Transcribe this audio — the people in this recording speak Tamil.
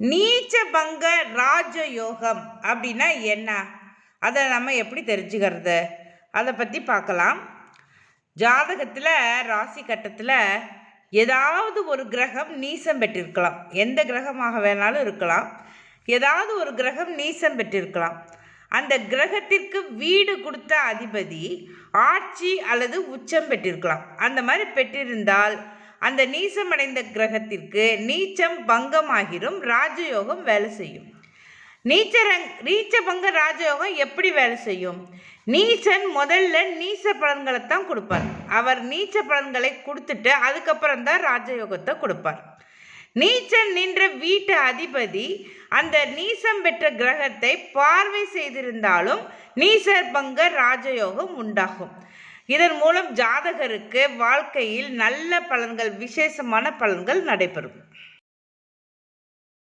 நீச்ச பங்க ராஜயோகம் அப்படின்னா என்ன? அதை நம்ம எப்படி தெரிஞ்சுக்கிறது? அதை பற்றி பார்க்கலாம். ஜாதகத்தில் ராசி கட்டத்தில் ஏதாவது ஒரு கிரகம் நீசம் பெற்றிருக்கலாம். எந்த கிரகமாக வேணாலும் இருக்கலாம். ஏதாவது ஒரு கிரகம் நீசம் பெற்றிருக்கலாம். அந்த கிரகத்திற்கு வீடு கொடுத்த அதிபதி ஆட்சி அல்லது உச்சம் பெற்றிருக்கலாம். அந்த மாதிரி பெற்றிருந்தால் அந்த நீசமடைந்த கிரகத்திற்கு நீச்சம் பங்கமாகிரும் ராஜயோகம் வேலை செய்யும். நீச்சரங் நீச்சபங்க ராஜயோகம் எப்படி வேலை செய்யும்? நீச்சன் முதல்ல நீச்ச பலன்களை தான் கொடுப்பார். அவர் நீச்ச பலன்களை கொடுத்துட்டு அதுக்கப்புறம் தான் ராஜயோகத்தை கொடுப்பார். நீச்சன் நின்ற வீட்டு அதிபதி அந்த நீசம் பெற்ற கிரகத்தை பார்வை செய்திருந்தாலும் நீசர் பங்க ராஜயோகம் உண்டாகும். இதன் மூலம் ஜாதகருக்கு வாழ்க்கையில் நல்ல பலன்கள் விசேஷமான பலன்கள் நடைபெறும்.